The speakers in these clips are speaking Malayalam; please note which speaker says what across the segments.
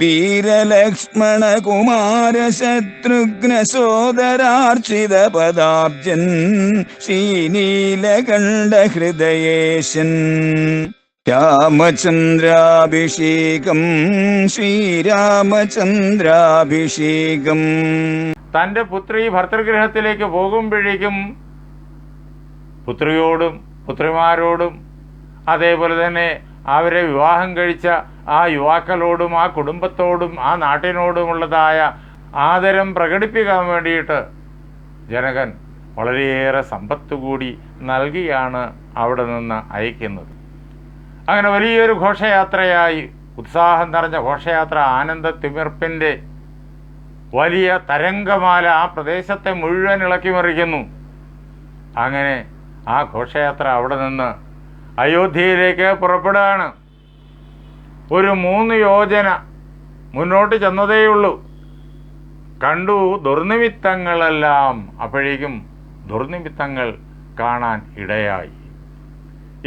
Speaker 1: വീരലക്ഷ്മണ കുമാര ശത്രുഘ്ന സോദരാർച്ചിത പദാബ്ജൻ ശ്രീനീലകണ്ഠ ഹൃദയേശൻ രാമചന്ദ്രാഭിഷേകം ശ്രീരാമചന്ദ്രാഭിഷേകം.
Speaker 2: തന്റെ പുത്രി ഭർത്തൃഗ്രഹത്തിലേക്ക് പോകുമ്പോഴേക്കും പുത്രിയോടും പുത്രിമാരോടും അതേപോലെ തന്നെ അവരെ വിവാഹം കഴിച്ച ആ യുവാക്കളോടും ആ കുടുംബത്തോടും ആ നാട്ടിനോടുമുള്ളതായ ആദരം പ്രകടിപ്പിക്കാൻ വേണ്ടിയിട്ട് ജനകൻ വളരെയേറെ സമ്പത്ത് കൂടി നൽകിയാണ് അവിടെ നിന്ന് അയക്കുന്നത്. അങ്ങനെ വലിയൊരു ഘോഷയാത്രയായി ഉത്സാഹം നിറഞ്ഞ ഘോഷയാത്ര ആനന്ദ തിമിർപ്പിന്റെ വലിയ തരംഗമാല ആ പ്രദേശത്തെ മുഴുവൻ ഇളക്കി മറിക്കുന്നു. അങ്ങനെ ആ ഘോഷയാത്ര അവിടെ നിന്ന് അയോധ്യയിലേക്ക് പുറപ്പെടുകയാണ്. ഒരു മൂന്ന് യോജന മുന്നോട്ട് ചെന്നതേയുള്ളൂ. കണ്ടു ദുർനിമിത്തങ്ങളെല്ലാം അപ്പോഴേക്കും ദുർനിമിത്തങ്ങൾ കാണാൻ ഇടയായി.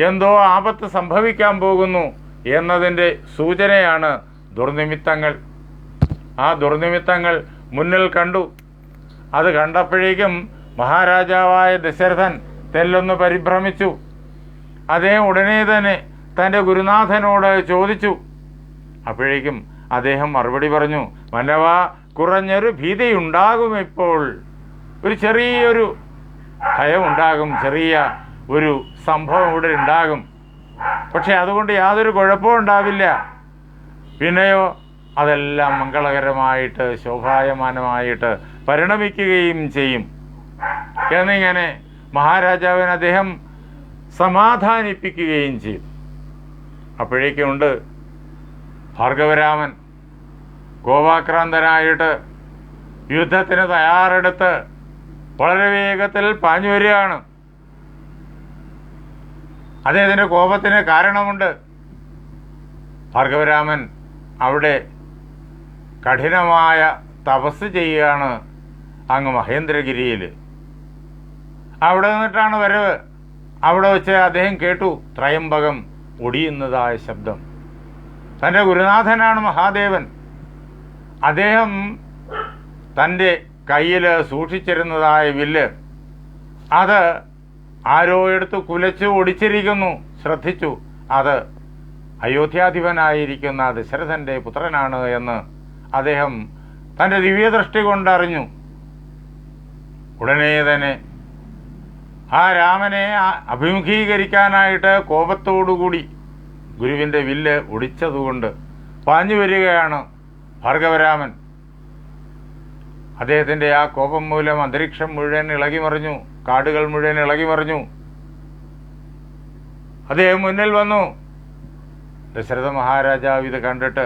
Speaker 2: എന്തോ ആപത്ത് സംഭവിക്കാൻ പോകുന്നു എന്നതിന്റെ സൂചനയാണ് ദുർനിമിത്തങ്ങൾ. ആ ദുർനിമിത്തങ്ങൾ മുന്നിൽ കണ്ടു. അത് കണ്ടപ്പോഴേക്കും മഹാരാജാവായ ദശരഥൻ തെല്ലൊന്ന് പരിഭ്രമിച്ചു. അദ്ദേഹം ഉടനെ തന്നെ തന്റെ ഗുരുനാഥനോട് ചോദിച്ചു. അപ്പോഴേക്കും അദ്ദേഹം മറുപടി പറഞ്ഞു മനവ കുറഞ്ഞൊരു ഭീതിയുണ്ടാകും ഇപ്പോൾ ഒരു ചെറിയൊരു ഭയമുണ്ടാകും ചെറിയ ഒരു സംഭവം ഇവിടെ ഉണ്ടാകും. പക്ഷെ അതുകൊണ്ട് യാതൊരു കുഴപ്പവും ഉണ്ടാവില്ല. പിന്നെയോ അതെല്ലാം മംഗളകരമായിട്ട് ശോഭായമാനമായിട്ട് പരിണമിക്കുകയും ചെയ്യും. എന്നിങ്ങനെ മഹാരാജാവിന് അദ്ദേഹം സമാധാനിപ്പിക്കുകയും ചെയ്തു. അപ്പോഴേക്കുണ്ട് ഭാർഗവരാമൻ കോപാക്രാന്തനായിട്ട് യുദ്ധത്തിന് തയ്യാറെടുത്ത് വളരെ വേഗത്തിൽ പാഞ്ഞു വരികയാണ്. അദ്ദേഹത്തിന്റെ കോപത്തിന് കാരണമുണ്ട്. ഭാർഗവരാമൻ അവിടെ കഠിനമായ തപസ് ചെയ്യുകയാണ് അങ്ങ് മഹേന്ദ്രഗിരിയിൽ അവിടെ നിന്നിട്ടാണ് വരവ്. അവിടെ വെച്ച് അദ്ദേഹം കേട്ടു ത്രയംബകം ഒടിയുന്നതായ ശബ്ദം. തന്റെ ഗുരുനാഥനാണ് മഹാദേവൻ. അദ്ദേഹം തന്റെ കയ്യിൽ സൂക്ഷിച്ചിരുന്നതായ വില്ല് അത് ആരോ എടുത്ത് കുലച്ച് ഒടിച്ചിരിക്കുന്നു ശ്രദ്ധിച്ചു. അത് അയോധ്യാധിപനായിരിക്കുന്ന ദശരഥന്റെ പുത്രനാണ് എന്ന് അദ്ദേഹം തന്റെ ദിവ്യദൃഷ്ടി കൊണ്ടറിഞ്ഞു. ഉടനെ തന്നെ ആ രാമനെ അഭിമുഖീകരിക്കാനായിട്ട് കോപത്തോടുകൂടി ഗുരുവിന്റെ വില്ല് ഒടിച്ചതുകൊണ്ട് പാഞ്ഞു വരികയാണ് ഭാർഗവരാമൻ. അദ്ദേഹത്തിന്റെ ആ കോപം മൂലം അന്തരീക്ഷം മുഴുവൻ ഇളകി മറിഞ്ഞു കാടുകൾ മുഴുവൻ ഇളകി മറിഞ്ഞു. അദ്ദേഹം മുന്നിൽ വന്നു. ദശരഥ മഹാരാജാവ് ഇത് കണ്ടിട്ട്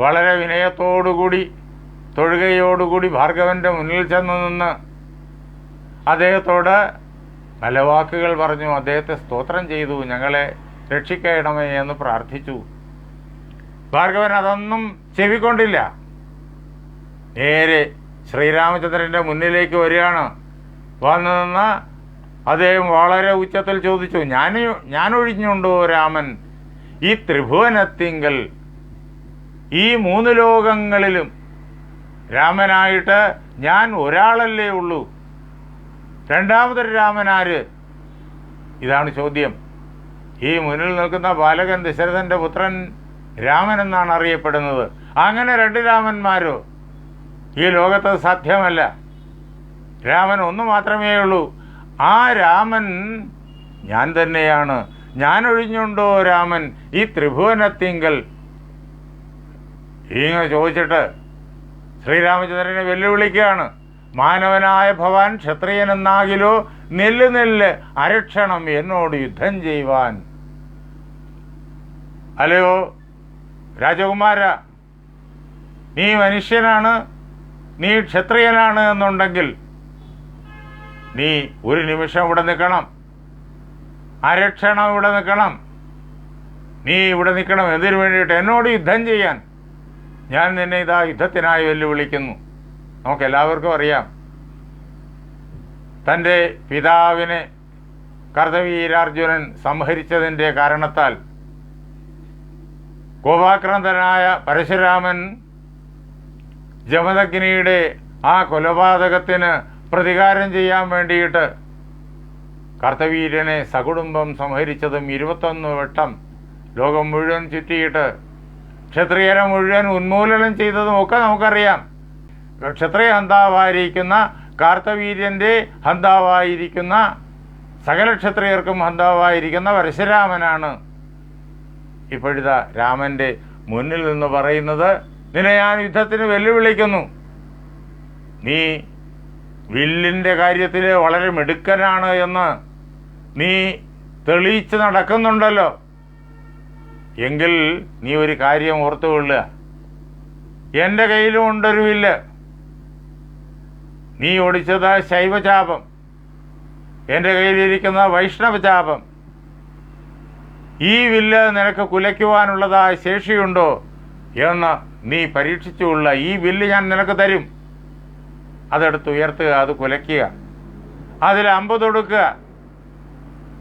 Speaker 2: വളരെ വിനയത്തോടുകൂടി തൊഴുകയോടുകൂടി ഭാർഗവന്റെ മുന്നിൽ ചെന്ന് നിന്ന് അദ്ദേഹത്തോട് നല്ല വാക്കുകൾ പറഞ്ഞു അദ്ദേഹത്തെ സ്തോത്രം ചെയ്തു ഞങ്ങളെ രക്ഷിക്കണമേ എന്ന് പ്രാർത്ഥിച്ചു. ഭാർഗവൻ അതൊന്നും ചെവിക്കൊണ്ടില്ല. നേരെ ശ്രീരാമചന്ദ്രന്റെ മുന്നിലേക്ക് വരികയാണ്. വന്നു നിന്ന് അദ്ദേഹം വളരെ ഉച്ചത്തിൽ ചോദിച്ചു ഞാൻ ഒഴിഞ്ഞുണ്ടോ രാമൻ? ഈ ത്രിഭുവനത്തിങ്കൽ ഈ മൂന്ന് ലോകങ്ങളിലും രാമനായിട്ട് ഞാൻ ഒരാളല്ലേ ഉള്ളൂ. രണ്ടാമതൊരു രാമനാര് ഇതാണ് ചോദ്യം. ഈ മുന്നിൽ നിൽക്കുന്ന ബാലകൻ ദശരഥന്റെ പുത്രൻ രാമൻ എന്നാണ് അറിയപ്പെടുന്നത്. അങ്ങനെ രണ്ട് രാമന്മാരോ? ഈ ലോകത്ത് സാധ്യമല്ല. രാമൻ ഒന്ന് മാത്രമേ ഉള്ളൂ. ആ രാമൻ ഞാൻ തന്നെയാണ്. ഞാൻ ഒഴിഞ്ഞുണ്ടോ രാമൻ? ഈ ത്രിഭുവനത്തിങ്കൽ. ഇങ്ങനെ ചോദിച്ചിട്ട് ശ്രീരാമചന്ദ്രനെ വെല്ലുവിളിക്കുകയാണ്. മാനവനായ ഭവാൻ ക്ഷത്രിയനെന്നാകിലോ നെല്ല് നെല്ല് അരക്ഷണം എന്നോട് യുദ്ധം ചെയ്യുവാൻ. അല്ലയോ രാജകുമാര നീ മനുഷ്യനാണ് നീ ക്ഷത്രിയനാണ് എന്നുണ്ടെങ്കിൽ നീ ഒരു നിമിഷം ഇവിടെ നിൽക്കണം. അരക്ഷണം ഇവിടെ നിൽക്കണം. നീ ഇവിടെ നിൽക്കണം. എന്തിനു വേണ്ടിയിട്ട് എന്നോട് യുദ്ധം ചെയ്യാൻ? ഞാൻ നിന്നെ ഇതാ യുദ്ധത്തിനായി വെല്ലുവിളിക്കുന്നു. നമുക്ക് എല്ലാവർക്കും അറിയാം. തന്റെ പിതാവിനെ കർത്തവീരാർജുനൻ സംഹരിച്ചതിന്റെ കാരണത്താൽ കോപാക്രാന്തനായ പരശുരാമൻ ജമദഗ്നിയുടെ ആ കൊലപാതകത്തിന് പ്രതികാരം ചെയ്യാൻ വേണ്ടിയിട്ട് കർത്തവീരനെ സകുടുംബം സംഹരിച്ചതും ഇരുപത്തൊന്ന് വട്ടം ലോകം മുഴുവൻ ചുറ്റിയിട്ട് ക്ഷത്രിയരെ മുഴുവൻ ഉന്മൂലനം ചെയ്തതും ഒക്കെ നമുക്കറിയാം. ക്ഷത്രിയ ഹന്താവായിരിക്കുന്ന കാർത്തവീര്യന്റെ ഹന്താവായിരിക്കുന്ന സകല ക്ഷത്രിയർക്കും ഹന്താവായിരിക്കുന്ന പരശുരാമനാണ് ഇപ്പോഴിതാ രാമന്റെ മുന്നിൽ നിന്ന് പറയുന്നത് നിന്നെ ഞാൻ യുദ്ധത്തിന് വെല്ലുവിളിക്കുന്നു. നീ വില്ലിന്റെ കാര്യത്തിൽ വളരെ മിടുക്കനാണ് എന്ന് നീ തെളിയിച്ച് നടക്കുന്നുണ്ടല്ലോ. എങ്കിൽ നീ ഒരു കാര്യം ഓർത്തുകൊള്ളുക. എന്റെ കയ്യിലും ഉണ്ടൊരു വില്ല്. നീ ഓടിച്ചത് ശൈവചാപം എന്റെ കയ്യിലിരിക്കുന്ന വൈഷ്ണവചാപം ഈ വില്ല് നിനക്ക് കുലയ്ക്കുവാനുള്ളതായ ശേഷിയുണ്ടോ എന്ന് നീ പരീക്ഷിച്ചുള്ള ഈ വില്ല് ഞാൻ നിനക്ക് തരും. അതെടുത്ത് ഉയർത്തുക അത് കുലയ്ക്കുക. അതിൽ അമ്പ് തൊടുക്കുക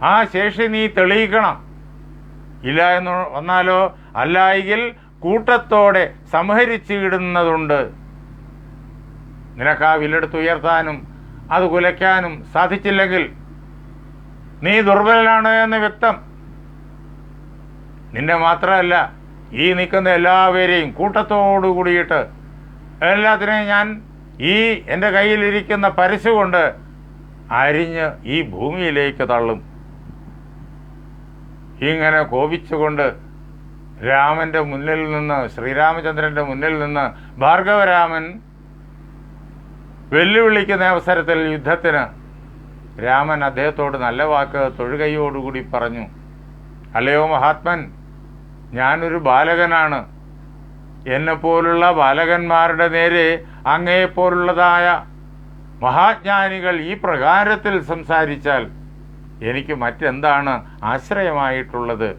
Speaker 2: ആ ശേഷി നീ തെളിയിക്കണം. ഇല്ല എന്ന് വന്നാലോ? അല്ലായെങ്കിൽ കൂട്ടത്തോടെ സംഹരിച്ചിടുന്നതുണ്ട് നിനക്ക് ആ വില്ലെടുത്ത് ഉയർത്താനും അത് കുലയ്ക്കാനും സാധിച്ചില്ലെങ്കിൽ നീ ദുർബലനാണ് എന്ന് വ്യക്തം. നിന്നെ മാത്രമല്ല ഈ നിൽക്കുന്ന എല്ലാവരെയും കൂട്ടത്തോടു കൂടിയിട്ട് എല്ലാത്തിനെയും ഞാൻ ഈ എന്റെ കയ്യിലിരിക്കുന്ന പരശു കൊണ്ട് അരിഞ്ഞ് ഈ ഭൂമിയിലേക്ക് തള്ളും. ഇങ്ങനെ കോപിച്ചുകൊണ്ട് രാമന്റെ മുന്നിൽ നിന്ന് ശ്രീരാമചന്ദ്രന്റെ മുന്നിൽ നിന്ന് ഭാർഗവരാമൻ വെല്ലുവിളിക്കുന്ന അവസരത്തിൽ യുദ്ധത്തിന് രാമൻ അദ്ദേഹത്തോട് നല്ല വാക്ക് തൊഴുകൈയോടുകൂടി പറഞ്ഞു അല്ലയോ മഹാത്മൻ ഞാനൊരു ബാലകനാണ്. എന്നെപ്പോലുള്ള ബാലകന്മാരുടെ നേരെ അങ്ങയെപ്പോലുള്ളതായ മഹാജ്ഞാനികൾ ഈ പ്രകാരത്തിൽ സംസാരിച്ചാൽ എനിക്ക് മറ്റെന്താണ് ആശ്രയമായിട്ടുള്ളത്?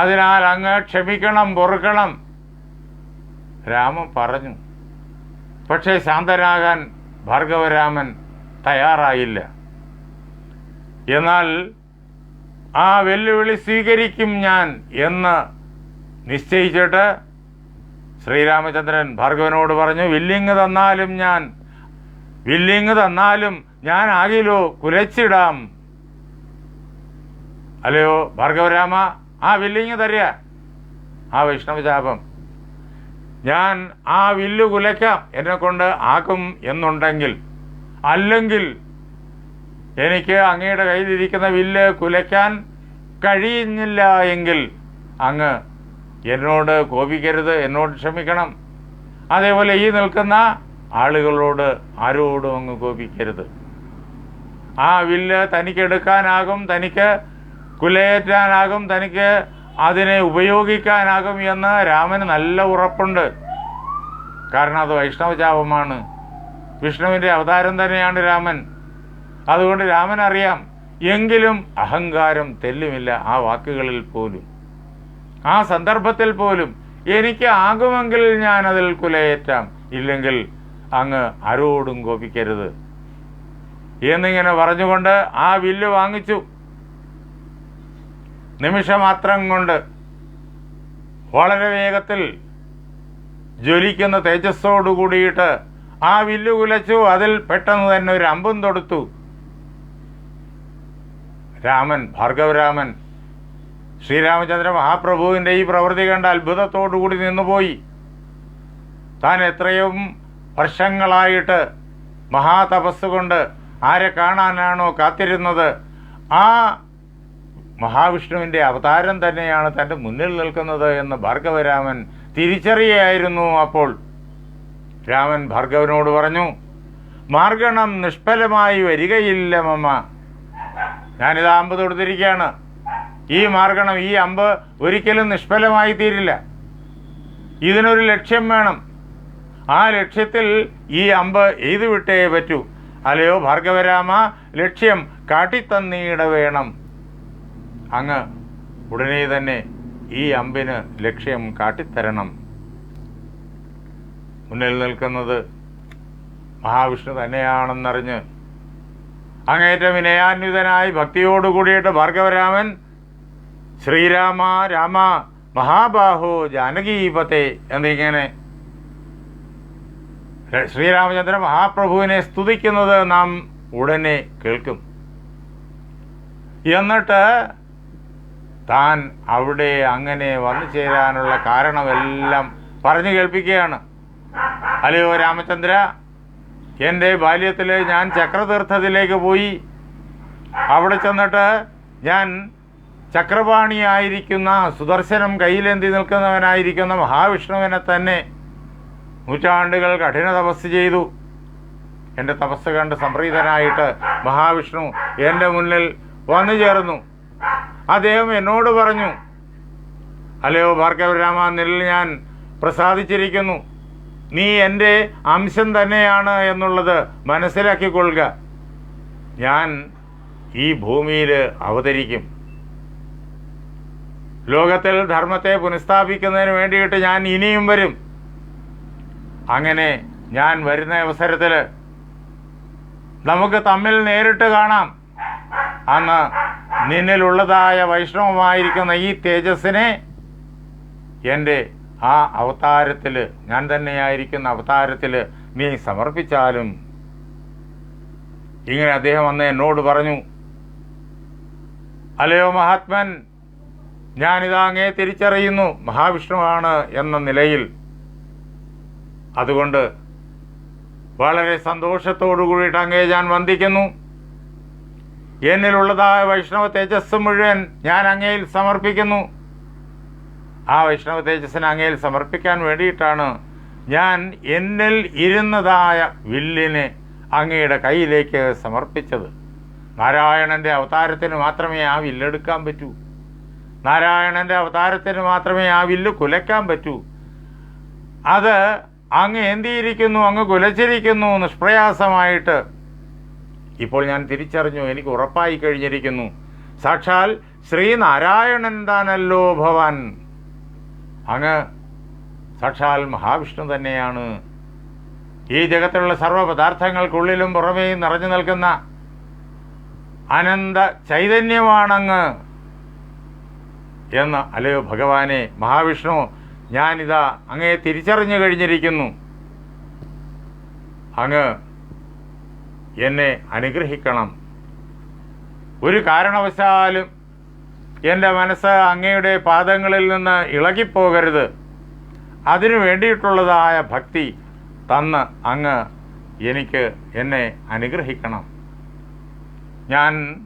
Speaker 2: അതിനാൽ അങ്ങ് ക്ഷമിക്കണം പൊറുക്കണം. രാമൻ പറഞ്ഞു പക്ഷേ ശാന്തനാകാൻ ഭാർഗവരാമൻ തയ്യാറായില്ല. എന്നാൽ ആ വെല്ലുവിളി സ്വീകരിക്കും ഞാൻ എന്ന് നിശ്ചയിച്ചിട്ട് ശ്രീരാമചന്ദ്രൻ ഭാർഗവനോട് പറഞ്ഞു വില്ലിങ് തന്നാലും ഞാൻ വില്ലിങ് തന്നാലും ഞാൻ ആകിലോ കുലച്ചിടാം. അല്ലയോ ഭാർഗവരാമ ആ വില്ലിങ് തരിക. ആ വൈഷ്ണവചാപം ഞാൻ ആ വില്ല് കുലയ്ക്കാം എന്നെ കൊണ്ട് ആക്കും എന്നുണ്ടെങ്കിൽ. അല്ലെങ്കിൽ എനിക്ക് അങ്ങയുടെ കയ്യിലിരിക്കുന്ന വില്ല് കുലയ്ക്കാൻ കഴിയുന്നില്ല എങ്കിൽ അങ്ങ് എന്നോട് കോപിക്കരുത് എന്നോട് ക്ഷമിക്കണം. അതേപോലെ ഈ നിൽക്കുന്ന ആളുകളോട് ആരോടും അങ്ങ് കോപിക്കരുത്. ആ വില്ല് തനിക്കെടുക്കാനാകും തനിക്ക് കുലയേറ്റാനാകും തനിക്ക് അതിനെ ഉപയോഗിക്കാനാകും എന്ന് രാമന് നല്ല ഉറപ്പുണ്ട്. കാരണം അത് വൈഷ്ണവചാപമാണ് വിഷ്ണുവിന്റെ അവതാരം തന്നെയാണ് രാമൻ. അതുകൊണ്ട് രാമൻ അറിയാം എങ്കിലും അഹങ്കാരം തെല്ലുമില്ല ആ വാക്കുകളിൽ പോലും. ആ സന്ദർഭത്തിൽ പോലും എനിക്ക് ആകുമെങ്കിൽ ഞാൻ അതിൽ കുലയേറ്റാം. ഇല്ലെങ്കിൽ അങ്ങ് ആരോടും കോപിക്കരുത്. എന്നിങ്ങനെ പറഞ്ഞുകൊണ്ട് ആ വില്ല് വാങ്ങിച്ചു. നിമിഷമാത്രം കൊണ്ട് വളരെ വേഗത്തിൽ ജ്വലിക്കുന്ന തേജസ്സോടു കൂടിയിട്ട് ആ വില്ലു കുലച്ചു അതിൽ പെട്ടെന്ന് തന്നെ ഒരു അമ്പും തൊടുത്തു. രാമൻ ഭാർഗവരാമൻ ശ്രീരാമചന്ദ്ര മഹാപ്രഭുവിന്റെ ഈ പ്രവൃത്തി കണ്ട അത്ഭുതത്തോടുകൂടി നിന്നുപോയി. താൻ എത്രയും വർഷങ്ങളായിട്ട് മഹാതപസ് കൊണ്ട് ആരെ കാണാനാണോ കാത്തിരുന്നത്? ആ മഹാവിഷ്ണുവിന്റെ അവതാരം തന്നെയാണ് തന്റെ മുന്നിൽ നിൽക്കുന്നത് എന്ന് ഭാർഗവരാമൻ തിരിച്ചറിയായിരുന്നു അപ്പോൾ. രാമൻ ഭാർഗവനോട് പറഞ്ഞു മാർഗണം നിഷ്ഫലമായി വരികയില്ല മമ്മ ഞാനിത് അമ്പ് തൊടുത്തിരിക്കുകയാണ് ഈ മാർഗണം ഈ അമ്പ് ഒരിക്കലും നിഷ്ഫലമായി തീരില്ല. ഇതിനൊരു ലക്ഷ്യം വേണം. ആ ലക്ഷ്യത്തിൽ ഈ അമ്പ് എയ്തു വിട്ടേ പറ്റൂ. അല്ലയോ ഭാർഗവരാമ ലക്ഷ്യം കാട്ടിത്തന്നീട വേണം അങ്ങ് ഉടനെ തന്നെ ഈ അമ്പിന് ലക്ഷ്യം കാട്ടിത്തരണം. മുന്നിൽ നിൽക്കുന്നത് മഹാവിഷ്ണു തന്നെയാണെന്നറിഞ്ഞ് അങ്ങേറ്റം വിനയാന്വിതനായി ഭക്തിയോടു കൂടിയിട്ട് ഭാർഗവരാമൻ ശ്രീരാമ രാമ മഹാബാഹോ ജാനകീപത്തെ എന്നിങ്ങനെ ശ്രീരാമചന്ദ്ര മഹാപ്രഭുവിനെ സ്തുതിക്കുന്നത് നാം ഉടനെ കേൾക്കും. എന്നിട്ട് താൻ അവിടെ അങ്ങനെ വന്നു ചേരാനുള്ള കാരണമെല്ലാം പറഞ്ഞു കേൾപ്പിക്കുകയാണ്. അല്ലയോ രാമചന്ദ്ര? എന്റെ ബാല്യത്തിൽ ഞാൻ ചക്രതീർത്ഥത്തിലേക്ക് പോയി. അവിടെ ചെന്നിട്ട് ഞാൻ ചക്രപാണിയായിരിക്കുന്ന സുദർശനം കയ്യിലേന്തി നിൽക്കുന്നവനായിരിക്കുന്ന മഹാവിഷ്ണുവിനെ തന്നെ നൂറ്റാണ്ടുകൾ കഠിന തപസ് ചെയ്തു. എന്റെ തപസ് കണ്ട് സംപ്രീതനായിട്ട് മഹാവിഷ്ണു എന്റെ മുന്നിൽ വന്നു ചേർന്നു. അദ്ദേഹം എന്നോട് പറഞ്ഞു അല്ലയോ ഭാർഗവരാമ നിന്നിൽ ഞാൻ പ്രസാദിച്ചിരിക്കുന്നു. നീ എന്റെ അംശം തന്നെയാണ് എന്നുള്ളത് മനസ്സിലാക്കിക്കൊള്ളുക. ഞാൻ ഈ ഭൂമിയിൽ അവതരിക്കും. ലോകത്തിൽ ധർമ്മത്തെ പുനഃസ്ഥാപിക്കുന്നതിന് വേണ്ടിയിട്ട് ഞാൻ ഇനിയും വരും. അങ്ങനെ ഞാൻ വരുന്ന അവസരത്തിൽ നമുക്ക് തമ്മിൽ നേരിട്ട് കാണാം. അന്ന് നിന്നിലുള്ളതായ വൈഷ്ണവമായിരിക്കുന്ന ഈ തേജസ്സിനെ എന്റെ ആ അവതാരത്തിൽ ഞാൻ തന്നെയായിരിക്കുന്ന അവതാരത്തിൽ നീ സമർപ്പിച്ചാലും ഇങ്ങനെ അദ്ദേഹം അന്ന് എന്നോട് പറഞ്ഞു അലയോ മഹാത്മൻ ഞാനിതാ അങ്ങേ തിരിച്ചറിയുന്നു മഹാവിഷ്ണുവാണ് എന്ന നിലയിൽ. അതുകൊണ്ട് വളരെ സന്തോഷത്തോടു കൂടിയിട്ട് അങ്ങേ ഞാൻ വന്ദിക്കുന്നു. എന്നിലുള്ളതായ വൈഷ്ണവ തേജസ് മുഴുവൻ ഞാൻ അങ്ങയിൽ സമർപ്പിക്കുന്നു. ആ വൈഷ്ണവ തേജസ്സിനെ അങ്ങയിൽ സമർപ്പിക്കാൻ വേണ്ടിയിട്ടാണ് ഞാൻ എന്നിൽ ഇരുന്നതായ വില്ലിനെ അങ്ങയുടെ കയ്യിലേക്ക് സമർപ്പിച്ചത്. നാരായണന്റെ അവതാരത്തിന് മാത്രമേ ആ വില്ലെടുക്കാൻ പറ്റൂ. നാരായണന്റെ അവതാരത്തിന് മാത്രമേ ആ വില്ല് കുലയ്ക്കാൻ പറ്റൂ. അത് അങ്ങ് എന്തിയിരിക്കുന്നു? അങ്ങ് കുലച്ചിരിക്കുന്നു നിഷ്പ്രയാസമായിട്ട് ഇപ്പോൾ ഞാൻ തിരിച്ചറിഞ്ഞു എനിക്ക് ഉറപ്പായി കഴിഞ്ഞിരിക്കുന്നു. സാക്ഷാൽ ശ്രീനാരായണൻ താനല്ലോ ഭവാൻ. അങ്ങ് സാക്ഷാൽ മഹാവിഷ്ണു തന്നെയാണ്. ഈ ജഗത്തിലുള്ള സർവ പദാർത്ഥങ്ങൾക്കുള്ളിലും പുറമേയും നിറഞ്ഞു നിൽക്കുന്ന അനന്ത ചൈതന്യമാണങ്ങ്. എന്ന് അല്ലയോ ഭഗവാനെ മഹാവിഷ്ണു ഞാനിതാ അങ്ങയെ തിരിച്ചറിഞ്ഞു കഴിഞ്ഞിരിക്കുന്നു. അങ്ങ് എന്നെ അനുഗ്രഹിക്കണം. ഒരു കാരണവശാലും എന്റെ മനസ്സ് അങ്ങയുടെ പാദങ്ങളിൽ നിന്ന് ഇളകിപ്പോകരുത്. അതിനു വേണ്ടിയിട്ടുള്ളതായ ഭക്തി തന്ന് അങ്ങ് എനിക്ക് എന്നെ അനുഗ്രഹിക്കണം. ഞാൻ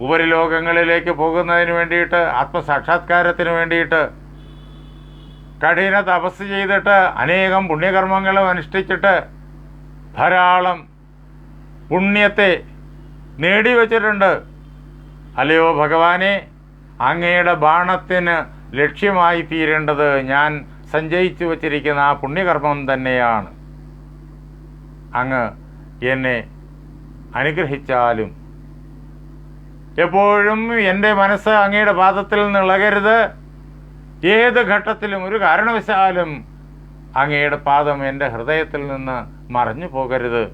Speaker 2: ഉപരിലോകങ്ങളിലേക്ക് പോകുന്നതിന് വേണ്ടിയിട്ട് ആത്മസാക്ഷാത്കാരത്തിന് വേണ്ടിയിട്ട് കഠിന തപസ് ചെയ്തിട്ട് അനേകം പുണ്യകർമ്മങ്ങളും അനുഷ്ഠിച്ചിട്ട് ധാരാളം പുണ്യത്തെ നേടിവച്ചിട്ടുണ്ട്. അല്ലയോ ഭഗവാനെ അങ്ങയുടെ ബാണത്തിന് ലക്ഷ്യമായി തീരേണ്ടത് ഞാൻ സഞ്ചയിച്ചു വച്ചിരിക്കുന്ന ആ പുണ്യകർമ്മം തന്നെയാണ്. അങ്ങ് എന്നെ അനുഗ്രഹിച്ചാലും എപ്പോഴും എന്റെ മനസ്സ് അങ്ങയുടെ പാദത്തിൽ നിന്ന് ഇളകരുത്. ഏത് ഘട്ടത്തിലും ഒരു കാരണവശാലും അങ്ങയുടെ പാദം എന്റെ ഹൃദയത്തിൽ നിന്ന് മറഞ്ഞു പോകരുത്.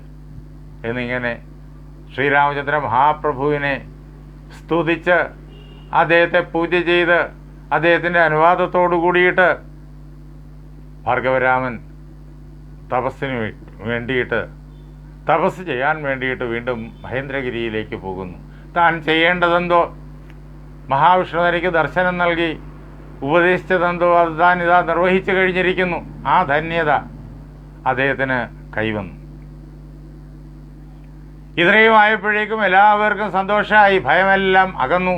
Speaker 2: എന്നിങ്ങനെ ശ്രീരാമചന്ദ്ര മഹാപ്രഭുവിനെ സ്തുതിച്ച് അദ്ദേഹത്തെ പൂജ ചെയ്ത് അദ്ദേഹത്തിന്റെ അനുവാദത്തോടു കൂടിയിട്ട് ഭാർഗവരാമൻ തപസ്സിന് വേണ്ടിയിട്ട് തപസ് ചെയ്യാൻ വേണ്ടിയിട്ട് വീണ്ടും മഹേന്ദ്രഗിരിയിലേക്ക് പോകുന്നു. താൻ ചെയ്യേണ്ടതെന്തോ? മഹാവിഷ്ണു തനിക്ക് ദർശനം നൽകി ഉപദേശിച്ചതെന്തോ? അത് താൻ ഇതാ നിർവഹിച്ചു കഴിഞ്ഞിരിക്കുന്നു. ആ ധന്യത അദ്ദേഹത്തിന് കൈവന്നു. ഇത്രയും ആയപ്പോഴേക്കും എല്ലാവർക്കും സന്തോഷമായി. ഭയമെല്ലാം അകന്നു.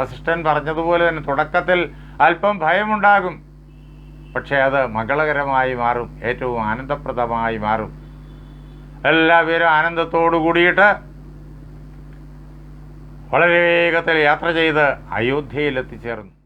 Speaker 2: വസിഷ്ഠൻ പറഞ്ഞതുപോലെ തന്നെ തുടക്കത്തിൽ അല്പം ഭയമുണ്ടാകും. പക്ഷേ അത് മംഗളകരമായി മാറും. ഏറ്റവും ആനന്ദപ്രദമായി മാറും. എല്ലാവരും ആനന്ദത്തോടു കൂടിയിട്ട് വളരെ വേഗത്തിൽ യാത്ര ചെയ്ത് അയോധ്യയിൽ എത്തിച്ചേർന്നു